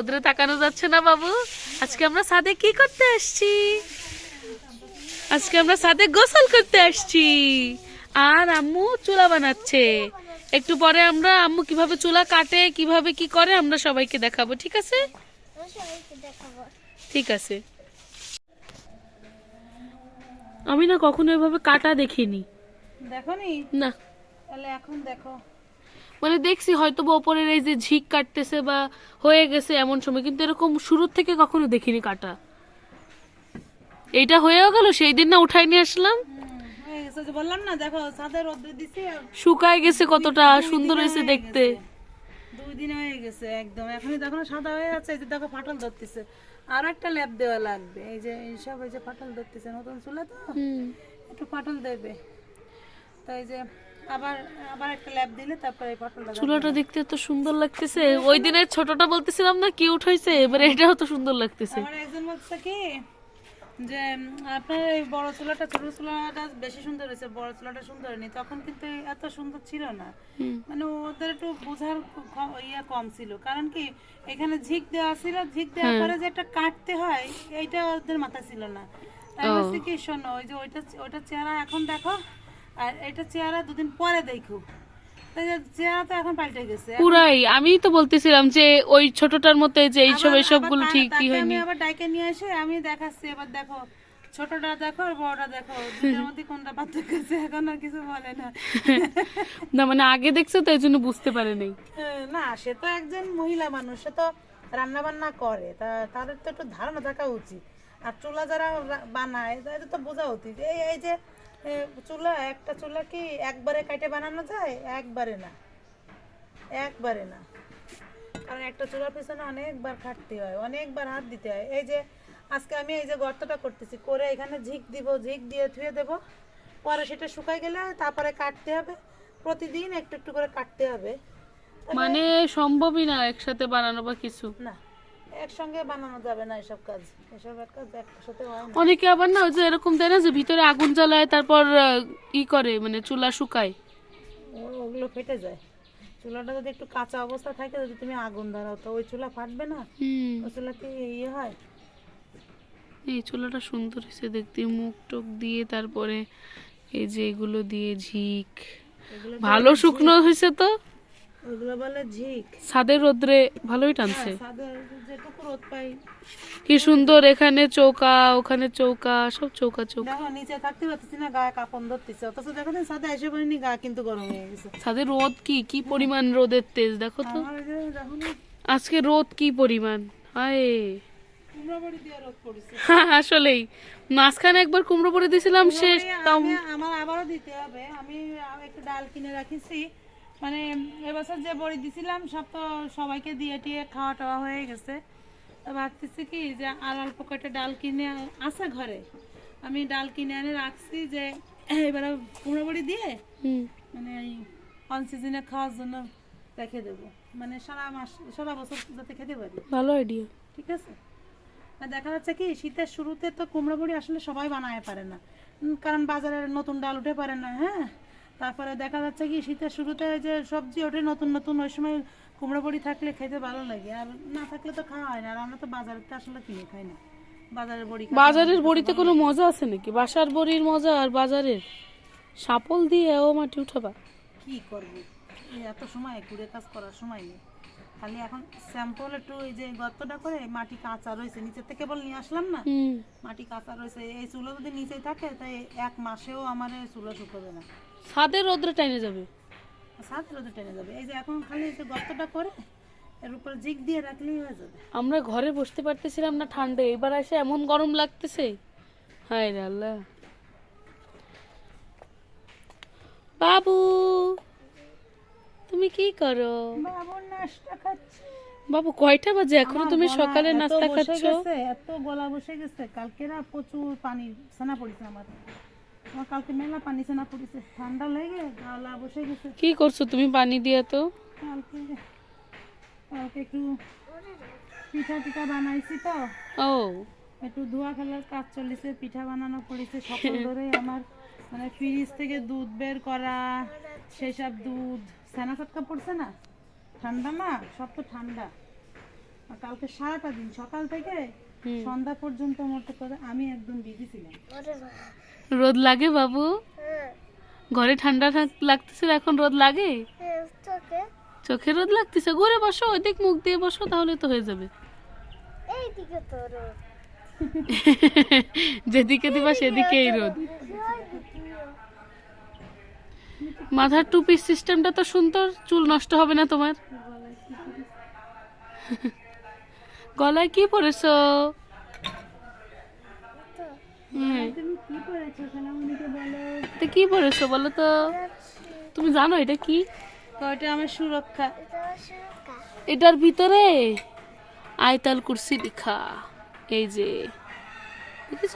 রোদ্রে তাকানো যাচ্ছে না বাবু। আজকে আমরা সাদে কি করতে আসছি? আজকে আমরা সাদে গোসল করতে আসছি। আর আম্মু চুলা বানাচ্ছে। একটু পরে আমরা আম্মু কীভাবে চুলা কাটে কীভাবে কি করে আমরা সবাইকে দেখাবো ঠিক আছে? ঠিক আছে। আমি না কখনো এভাবে কাটা দেখিনি। দেখো নি না। তাহলে এখন দেখো। মানে দেখছি হয়তো বা ওপরের এই যে ঝিক কাটতেছে বা হয়ে গেছে এমন সময় কিন্তু এরকম শুরুর থেকে কখনো দেখিনি কাটা। এইটা হয়েও গেল সেই দিন না উঠাই নিয়ে আসলাম। হয়ে বললাম না দেখো ছাদে রোদ্রে দিছি শুকায় গেছে কতটা সুন্দর হয়েছে দেখতে। দুই দিন হয়ে গেছে একদম। এখনই দেখো সাদা হয়ে যাচ্ছে এই যে দেখো ফাটল ধরতেছে। আর একটা ল্যাপ দেওয়া লাগবে এই যে এইসব এই যে ফাটল ধরতেছে নতুন চুলা তো? একটু ফাটল দেবে। তাই যে আবার আবার একটা ল্যাপ দিলে তারপরে এই ফাটলটা চুলাটা দেখতে তো সুন্দর লাগতেছে। ওই দিনের ছোটটা বলতেছিলাম না কিউট হয়েছে এবারে এটাও তো সুন্দর লাগতেছে। আমার একজন বলছে কি যে আপনার এই বড় চুলাটা ছোট চুলাটা বেশি সুন্দর হয়েছে বড় চুলাটা সুন্দর হয়নি। তখন কিন্তু এত সুন্দর ছিল না। মানে ওদের একটু বোঝার ইয়ে কম ছিল। কারণ কি এখানে ঝিক দেওয়া ছিল ঝিক দেওয়ার পরে যে একটা কাটতে হয় এইটা ওদের মাথা ছিল না। তাই বলছি কি শোনো ওই যে ওইটা ওইটা চেহারা এখন দেখো আর এটা চেহারা দুদিন পরে দেখো। চেহারা তো এখন পাল্টে গেছে। পুরাই আমি তো বলতেছিলাম যে ওই ছোটটার মতো এই যে এইসব আবার- এইসবগুলো আবার তা- ঠিকই হয়নি। আমি আবার ডাইকে নিয়ে এসে আমি দেখাচ্ছি। এবার দেখো ছোটটা দেখো আর বড়টা দেখো। দুটোর মধ্যে কোনটা পার্থক্য আছে এখন আর কিছু বলে না। না মানে আগে দেখছ তো এই জন্য বুঝতে পারে নাই না সে তো একজন মহিলা মানুষ সে তো রান্না বান্না করে। তা তাদের তো একটু ধারণা থাকা উচিত। আর চুলা যারা বানায় তাদের তো বোঝা উচিত। এই এই যে চুলা একটা চুলা কি একবারে কাটে বানানো যায়? একবারে না। একবারে না। কারণ একটা চুলার পিছনে অনেকবার খাটতে হয় অনেকবার হাত দিতে হয়। এই যে আজকে আমি এই যে গর্তটা করতেছি করে এখানে ঝিক দিব ঝিক দিয়ে ধুয়ে দেব। পরে সেটা শুকায় গেলে তারপরে কাটতে হবে। প্রতিদিন একটু একটু করে কাটতে হবে। মানে সম্ভবই না একসাথে বানানো বা কিছু। না। একসঙ্গে বানানো যাবে না এসব কাজ। এসব কাজ একসাথে হয় না। অনেকে আবার না ওই যে এরকম দেয় না যে ভিতরে আগুন জ্বালায় তারপর ই করে মানে চুলা শুকায়। ওগুলো ফেটে যায়। চুলাটা যদি একটু কাঁচা অবস্থা থাকে যদি তুমি আগুন ধরাও তো ওই চুলা ফাটবে না? হুম। ওই চুলা কি ইয়ে হয়। এই চুলাটা সুন্দর হয়েছে দেখতে মুখ টুক দিয়ে তারপরে এই যে এগুলো দিয়ে ঝিক। ভালো শুকনো হয়েছে তো? ওগুলো বলে ঝিক। ছাদের রোদ্রে ভালোই টানছে। যেটুকু রোদ পাই। কি সুন্দর এখানে চৌকা ওখানে চৌকা সব চৌকা চৌকা। দেখো নিচে থাকতে পারতেছি না গায়ে কাপড় ধরতেছে। অথচ দেখো না সাদা এসে গা কিন্তু গরম হয়ে গেছে। রোদ কি কি পরিমাণ রোদের তেজ দেখো তো। আজকে রোদ কি পরিমাণ হায়। হ্যাঁ আসলেই। মাঝখানে একবার কুমড়ো পরে দিয়েছিলাম শেষ আমার আবারও দিতে হবে। আমি একটু ডাল কিনে রাখিছি। মানে এবছর যে বড়ি দিছিলাম সব তো সবাইকে দিয়ে টিয়ে খাওয়া টাওয়া হয়ে গেছে। তো ভাবতেছি কি যে আর অল্প কয়টা ডাল কিনে আছে ঘরে। আমি ডাল কিনে এনে রাখছি যে এবারে কুমড়ো বড়ি দিয়ে মানে এই অন সিজনে খাওয়ার জন্য রেখে দেবো। মানে সারা মাস সারা বছর যাতে খেতে পারি। ভালো আইডিয়া ঠিক আছে? আর দেখা যাচ্ছে কি শীতের শুরুতে তো কুমড়ো বড়ি আসলে সবাই বানায় পারে না। কারণ বাজারে নতুন ডাল উঠে পারে না হ্যাঁ? তারপরে দেখা যাচ্ছে কি শীতের শুরুতে যে সবজি ওঠে নতুন নতুন ওই সময় কুমড়ো বড়ি থাকলে খেতে ভালো লাগে। আর না থাকলে তো খাওয়া হয় না। আর আমরা তো বাজারে তো আসলে কিনে খাই না। বাজারের বড়ি বাজারের বড়িতে কোনো মজা আছে নাকি? বাসার বড়ির মজা আর বাজারের? সাপল দিয়ে ও মাটি উঠাবা। কি করব? এত সময় কুড়ে কাজ করার সময় নেই। খালি এখন স্যাম্পল একটু এই যে গর্তটা করে মাটি কাঁচা রয়েছে। নিচে থেকে বল নিয়ে আসলাম না? মাটি কাঁচা রয়েছে। এই চুলো যদি নিচে থাকে তাই এক মাসেও আমার চুলো শুকোবে না। ছাদের রোদ্রে টাইনে যাবে। সাত রোদে টেনে যাবে। এই যে এখন খালি যে গর্তটা করে এর উপরে জিগ দিয়ে রাখলেই হয়ে যাবে। আমরা ঘরে বসতে পারতেছিলাম না ঠান্ডা এবার এসে এমন গরম লাগতেছে। হায় রে আল্লাহ। বাবু তুমি কি করো? বাবুর নাস্তা খাচ্ছে। বাবু কয়টা বাজে? এখনও তুমি সকালে নাস্তা খাচ্ছ? এত গলা বসে গেছে। কালকে না প্রচুর পানি সানা পড়েছে আমার। কালকে মেলা পানি ছানা পড়েছে। ঠান্ডা লেগে গলা বসে গেছে। কি করছ তুমি পানি দিয়ে তো? কালকে কালকে একটু পিঠা টিঠা বানাইছি তো। ও। একটু ধোয়া কাজ চলেছে পিঠা বানানো পড়েছে সকাল ধরে আমার। মানে ফ্রিজ থেকে দুধ বের করা সেসব দুধ। ছানা চটকা পড়ছে না? ঠান্ডা না? সব তো ঠান্ডা। কালকে সারাটা দিন সকাল থেকে সন্ধ্যা পর্যন্ত মতো করে আমি একদম বিজি ছিলাম। রোদ লাগে বাবু? ঘরে ঠান্ডা লাগতেছিল এখন রোদ লাগে? চোখে রোদ লাগতেছে ঘুরে বসো ওইদিক মুখ দিয়ে বসো তাহলে তো হয়ে যাবে। যেদিকে দিবা সেদিকেই রোদ। মাথার টুপির সিস্টেমটা তো সুন্দর চুল নষ্ট হবে না তোমার? গলায় কি পরেছো হ্যাঁ তুমি কি করেছ সোনামণিকে বলো তো কি পরেছো বলো। তো? তুমি জানো এটা কি? ওইটা আমার সুরক্ষা। এটার ভিতরে আয়তাল কুরসি লিখা। এই যে দেখেছ?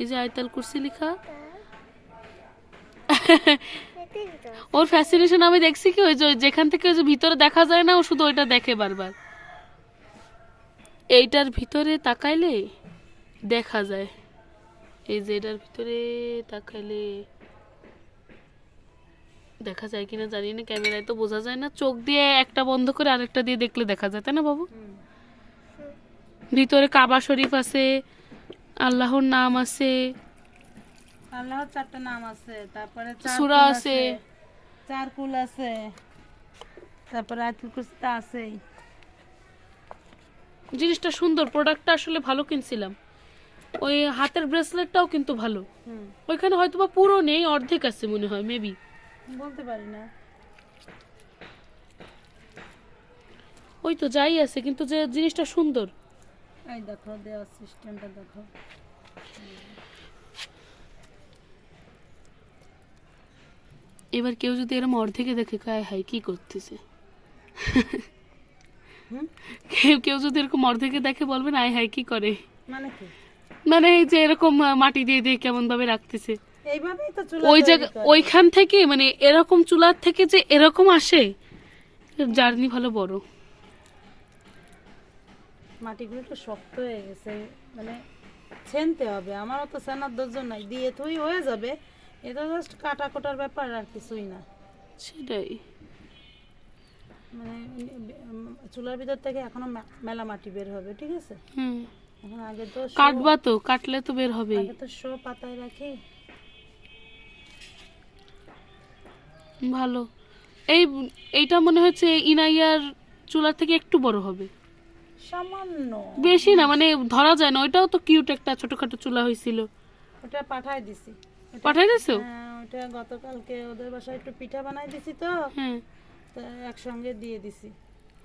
এই যে আয়তাল কুরসি লিখা। ওর ফ্যাসিনেশন আমি দেখছি কি? ওই যে ওই যেখান থেকে ওই যে ভিতরে দেখা যায় না ও শুধু ওইটা দেখে বারবার। এইটার ভিতরে তাকাইলে দেখা যায়। এই যে এটার ভিতরে তাকাইলে দেখা যায় কিনা জানি না ক্যামেরায় তো বোঝা যায় না। চোখ দিয়ে একটা বন্ধ করে আরেকটা দিয়ে দেখলে দেখা যায় তাই না বাবু? ভিতরে কাবা শরীফ আছে আল্লাহর নাম আছে। আল্লাহর চারটা নাম আছে তারপরে সূরা আছে। চার কুল আছে তারপরে আয়াতুল কুরসিটা আছেই। জিনিসটা সুন্দর প্রোডাক্টটা আসলে ভালো কিনছিলাম। ওই হাতের ব্রেসলেটটাও কিন্তু ভালো। ওইখানে হয়তো বা পুরো নেই অর্ধেক আছে মনে হয় মেবি বলতে পারি না। ওই তো যাই আছে কিন্তু যে জিনিসটা সুন্দর। এই দেখো দেওয়ার সিস্টেমটা দেখো। এবার কেউ যদি এরম অর্ধেকে দেখে কায় হাই কি করতেছে? কেউ কেউ যদি এরকম অর্ধেকে দেখে বলবেন আয় হাই কি করে? মানে কি? মানে এই যে এরকম মাটি দিয়ে দিয়ে কেমন ভাবে রাখতেছে। এইভাবেই তো ওই জায়গা ওইখান থেকে মানে এরকম চুলার থেকে যে এরকম আসে জার্নি ভালো বড়। মাটিগুলো একটু শক্ত হয়ে গেছে মানে ছেনতে হবে। আমারও তো সেনার দরজন নাই দিয়ে তুই হয়ে যাবে। এটা জাস্ট কাটা কোটার ব্যাপার আর কিছুই না। সেটাই। মানে চুলার ভিতর থেকে এখনও মেলা মাটি বের হবে ঠিক আছে? হুম। এখন আগে তো কাটবা তো কাটলে তো বের হবেই আগে তো শো পাতায় রাখি। ভালো। এই এইটা মনে হচ্ছে ইনাইয়ার চুলার থেকে একটু বড় হবে। সামান্য। বেশি না মানে ধরা যায় না ওইটাও তো কিউট একটা ছোটখাটো চুলা হয়েছিল। ওটা পাঠায় দিছি। পাঠাই দিছো? হ্যাঁ, ওটা গতকালকে ওদের বাসায় একটু পিঠা বানাই দিছি তো। হ্যাঁ। একসঙ্গে দিয়ে দিছি।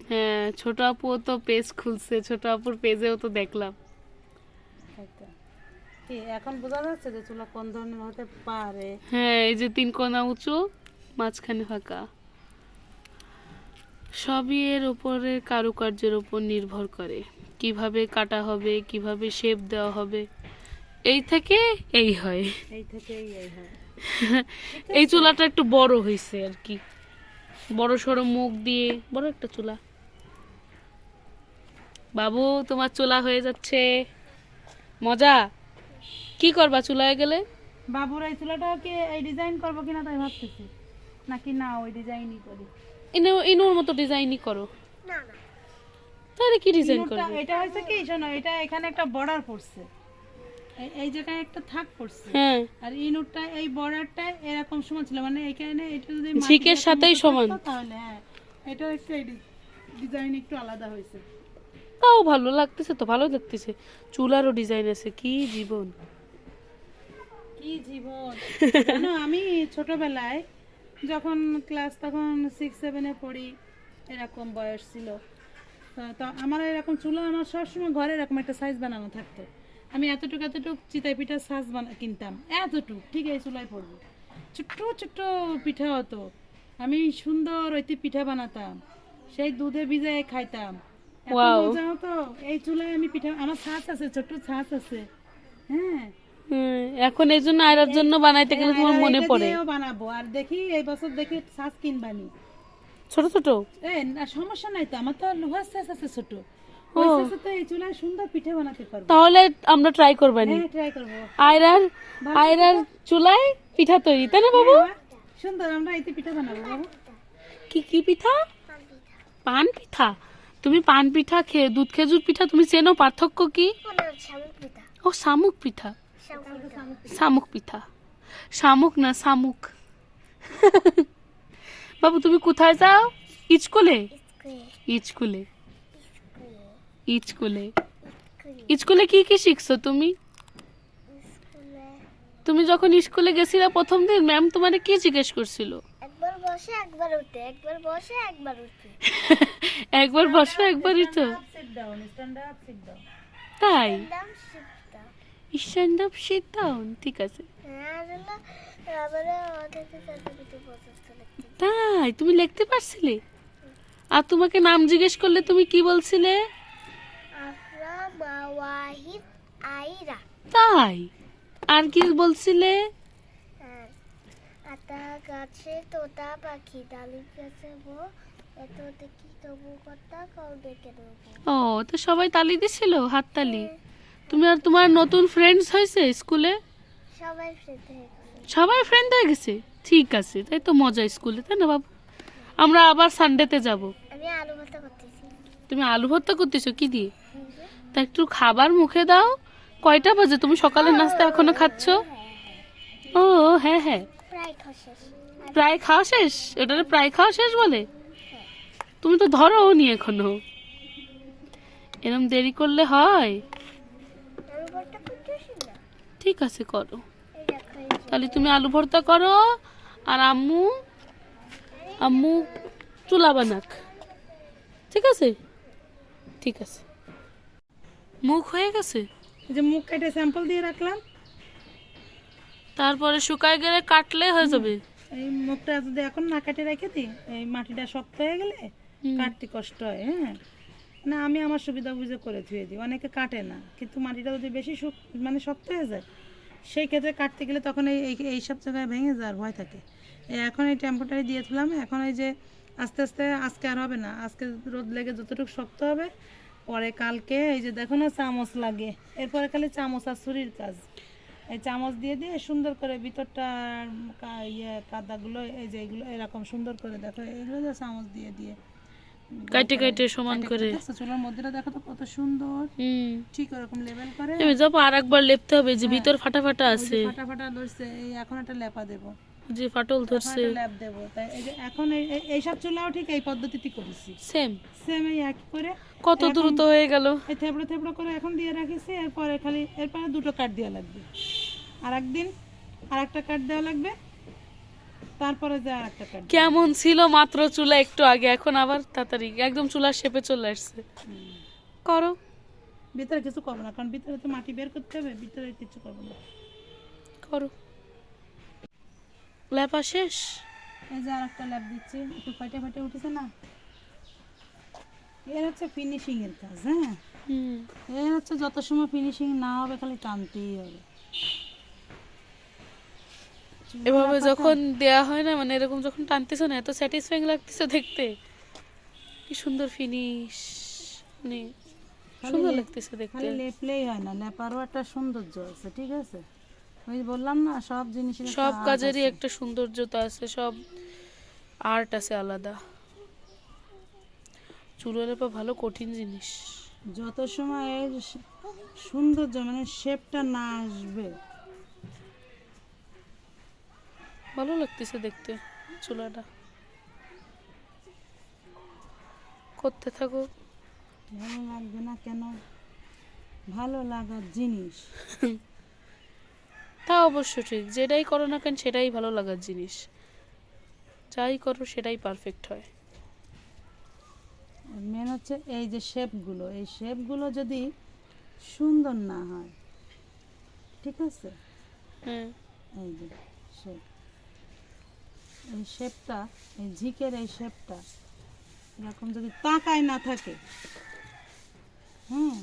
হ্যাঁ ছোট আপু তো পেজ খুলছে ছোট আপুর পেজেও তো দেখলাম। এখন বোঝা যাচ্ছে যে চুলা কোন ধরনের হতে পারে? হ্যাঁ এই যে তিন কোনা উঁচু মাঝখানে ফাঁকা। সবই এর উপরে কারুকার্যের উপর নির্ভর করে। কীভাবে কাটা হবে কীভাবে শেপ দেওয়া হবে এই থেকে এই হয়। এই থেকেই এই হয়। এই চুলাটা একটু বড় হয়েছে আর কি। বড় সড়ো মুখ দিয়ে বড় একটা চুলা। বাবু তোমার চুলা হয়ে যাচ্ছে। মজা? কি করবা চুলায় গেলে? বাবুর এই চুলাটাও কি এই ডিজাইন করব কিনা তাই ভাবতেছি। নাকি না ওই ডিজাইনই করি। ইনু ইনুর মতো ডিজাইনই করো। তাহলে কি ডিজাইন করবে? এটা হয়েছে কি শোনো এটা এখানে একটা বর্ডার পড়ছে। এই- এই জায়গায় একটা থাক পড়ছে। হ্যাঁ। আর ইনুরটা এই বর্ডারটা এরকম সমান ছিল মানে এখানে এটা যদি ঝিকের সাথেই সমান। তাহলে হ্যাঁ এটা একটু ডিজাইন একটু আলাদা হয়েছে। তাও ভালো লাগতেছে তো ভালো লাগতেছে। চুলারও ডিজাইন আছে কি জীবন। কি জীবন? জানো আমি ছোটবেলায় যখন ক্লাস তখন সিক্স সেভেনে পড়ি এরকম বয়স ছিল। তো- আমার এরকম চুলা আমার সবসময় ঘরে এরকম একটা সাইজ বানানো থাকতো। আমি এতটুকু এতটুকু চিতাই পিঠার সাইজ বানা কিনতাম এতটুক ঠিক এই চুলায় পড়ব। ছোট্ট ছোট্ট পিঠা হতো। আমি সুন্দর ওইতে পিঠা বানাতাম সেই দুধে ভিজায় খাইতাম। এত মজা হতো এই চুলায় আমি পিঠা আমার ছাঁচ আছে ছোট্ট ছাঁচ আছে। হ্যাঁ এখন এই জন্য আয়রার জন্য বানাইতে গেলে তোমার মনে পড়ে। বানাবো। আর দেখি এই বছর দেখি ছাঁচ কিনবানি। ছোট ছোট? এ না সমস্যা নাই তো আমার তো লোহার ছাঁচ আছে ছোট। ও। ওই ছাঁচে তো এই চুলায় সুন্দর পিঠে তাহলে আমরা ট্রাই করবানি। হ্যাঁ করব। আয়রার আয়রার চুলায় পিঠা তৈরি তাই না বাবু? হ্যাঁ, সুন্দর আমরা এতে পিঠা বানাবো বাবু। কি কি পিঠা? পান পিঠা? তুমি পান পিঠা খেয়ে দুধ খেজুর পিঠা তুমি চেনো পার্থক্য কি? ও শামুক পিঠা। শামুক পিঠা। শামুক না শামুক? বাবু তুমি কোথায় যাও? ইচকুলে? স্কুলে ইচকুলে। স্কুলে ইচকুলে। স্কুলে স্কুলে কি কি শিখছো তুমি? তুমি যখন স্কুলে গেছিলে প্রথম দিন ম্যাম তোমারে কি জিজ্ঞেস করছিল? একবার বসে একবার উঠে। একবার বসে একবার উঠে। একবার বসো একবারই তো sit down stand up sit down তাই? স্ট্যান্ড আপ সিট ডাউন ঠিক আছে। হ্যাঁ তাই তুমি লিখতে পারছিলে? আর তোমাকে নাম জিজ্ঞেস করলে তুমি কি বলছিলে? তাই আর কি বলছিলে? হ্যাঁ আতা গাছে তোতা পাখি গাছে বো তবু কথা কও ডেকে দেবো। ও তো সবাই তালি দিছিল হাততালি তুমি আর তোমার নতুন ফ্রেন্ডস হয়েছে স্কুলে? সবাই ফ্রেন্ড হয়ে গেছে। সবাই ফ্রেন্ড হয়ে গেছে? ঠিক আছে তাই তো মজা স্কুলে তাই না বাবু? আমরা আবার সানডেতে যাব। আমি আলু ভর্তা করতেছি। তুমি আলু ভর্তা করতেছো কি দিয়ে? তা একটু খাবার মুখে দাও। কয়টা বাজে? তুমি সকালের নাস্তা এখনও খাচ্ছ? ও হ্যাঁ হ্যাঁ। প্রায় খাওয়া শেষ। ওটারে প্রায় খাওয়া শেষ বলে? তুমি তো ধরো নি এখনও। এরম দেরি করলে হয় আলু ভর্তা করতেছি না ঠিক আছে করো। তাহলে তুমি আলু ভর্তা করো আর আম্মু আম্মু চুলা বানাক। ঠিক আছে? ঠিক আছে। মুখ হয়ে গেছে? এই যে মুখ কেটে স্যাম্পল দিয়ে রাখলাম। তারপরে শুকায় গেলে কাটলে হয়ে যাবে। এই মুখটা যদি এখন না কাটে রেখে দিই এই মাটিটা শক্ত হয়ে গেলে। কাটতে কষ্ট হয় হ্যাঁ। না, আমি আমার সুবিধা বুঝে করে ধুয়ে দিই। অনেকে কাটে না, কিন্তু মাটিটা যদি বেশি শুক- মানে শক্ত হয়ে যায়, সেই ক্ষেত্রে কাটতে গেলে তখন এই, এই- সব জায়গায় ভেঙে যাওয়ার ভয় থাকে। এখন এই টেম্পোটারি দিয়ে দিলাম, এখন এই যে আস্তে আস্তে আজকে আর হবে না, আজকে রোদ লেগে যতটুকু শক্ত হবে, পরে কালকে এই যে দেখো না চামচ লাগে, এরপরে খালি চামচ আর ছুরির কাজ। এই চামচ দিয়ে দিয়ে সুন্দর করে ভিতরটা ইয়ে কাদাগুলো, এই যে এগুলো এরকম সুন্দর করে দেখো, এগুলো চামচ দিয়ে দিয়ে কাইটে কাইটে সমান করে। চুলার মধ্যেটা দেখো তো কত সুন্দর। হুম। ঠিক ওরকম লেভেল করে। যাব আর একবার লেপতে হবে যে ভিতর ফাটা ফাটা আছে। ফাটা ফাটা ধরছে এই এখন একটা লেপা দেবো। যে ফাটল ধরছে। ল্যাপ দেবো। তাই এই যে এখন এই- এইসব চুলাও ঠিক এই পদ্ধতিতে করেছি। সেম সেম এই এক করে। কত দ্রুত হয়ে গেল। এই থেবড়ো থেবড়ো করে এখন দিয়ে রাখিছি এরপরে খালি এরপরে দুটো কাঠ দেওয়া লাগবে। আর একদিন আর একটা কাঠ দেওয়া লাগবে। তারপরে যে একটা কেমন ছিল মাত্র চুলা একটু আগে এখন আবার তাড়াতাড়ি একদম চুলার শেপে চলে আসছে। করো। ভিতরে কিছু করব না কারণ ভিতরে তো মাটি বের করতে হবে ভিতরে কিছু করব না। করো। লেপা শেষ? এই যে আর একটা ল্যাপ দিচ্ছি একটু ফাটে ফাটে উঠেছে না। এর হচ্ছে ফিনিশিং এর কাজ হ্যাঁ? হুম। এর হচ্ছে যত সময় ফিনিশিং না হবে খালি টানতেই হবে। এভাবে যখন দেয়া হয় না মানে এরকম যখন টানতেছো না এত স্যাটিসফাইং লাগতেছে দেখতে। কি সুন্দর ফিনিশ মানে সুন্দর লাগতেছে দেখতে। লেপলেই হয় না লেপারও একটা সৌন্দর্য আছে ঠিক আছে? ওই বললাম না সব জিনিসের সব কাজেরই। একটা সৌন্দর্যতা আছে সব আর্ট আছে আলাদা। চুলো লেপা ভালো কঠিন জিনিস। যত সময় সৌন্দর্য মানে শেপটা না আসবে ভালো লাগতেছে দেখতে চুলাটা। করতে থাকো। ভালো লাগবে না কেন? ভালো লাগার জিনিস। তা অবশ্য ঠিক যেটাই করো না কেন সেটাই ভালো লাগার জিনিস। যাই করো সেটাই পারফেক্ট হয়। মেন হচ্ছে এই যে শেপগুলো এই শেপগুলো যদি সুন্দর না হয় ঠিক আছে? হ্যাঁ এই যে শেপ এই শেপটা এই ঝিকের এই শেপটা এরকম যদি তাকায় না থাকে হুম?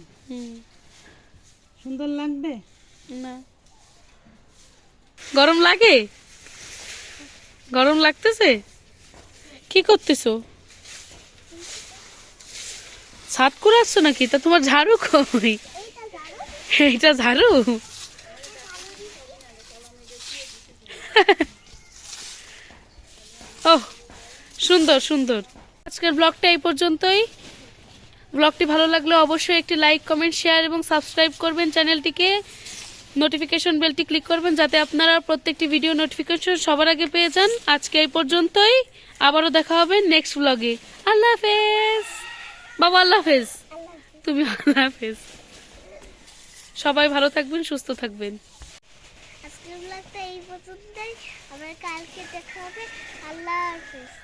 সুন্দর লাগবে? না। গরম লাগে? গরম লাগতেছে? কি করতেছো? ছাদ করে আসছো নাকি? তা তোমার ঝাড়ু কই? এইটা ঝাড়ু? সুন্দর সুন্দর। আজকের ব্লগটা এই পর্যন্তই। ব্লগটি ভালো লাগলে অবশ্যই একটি লাইক কমেন্ট শেয়ার এবং সাবস্ক্রাইব করবেন চ্যানেলটিকে। নোটিফিকেশন বেলটি ক্লিক করবেন যাতে আপনারা প্রত্যেকটি ভিডিও নোটিফিকেশন সবার আগে পেয়ে যান। আজকে এই পর্যন্তই। আবারও দেখা হবে নেক্সট ব্লগে আল্লাহ হাফেজ। বাবা, আল্লাহ হাফেজ। আল্লাহ হাফেজ। তুমি আল্লাহ হাফেজ। সবাই ভালো থাকবেন, সুস্থ থাকবেন। আজকের ব্লগটা এই পর্যন্তই। আবার কালকে দেখা হবে। আল্লাহ হাফেজ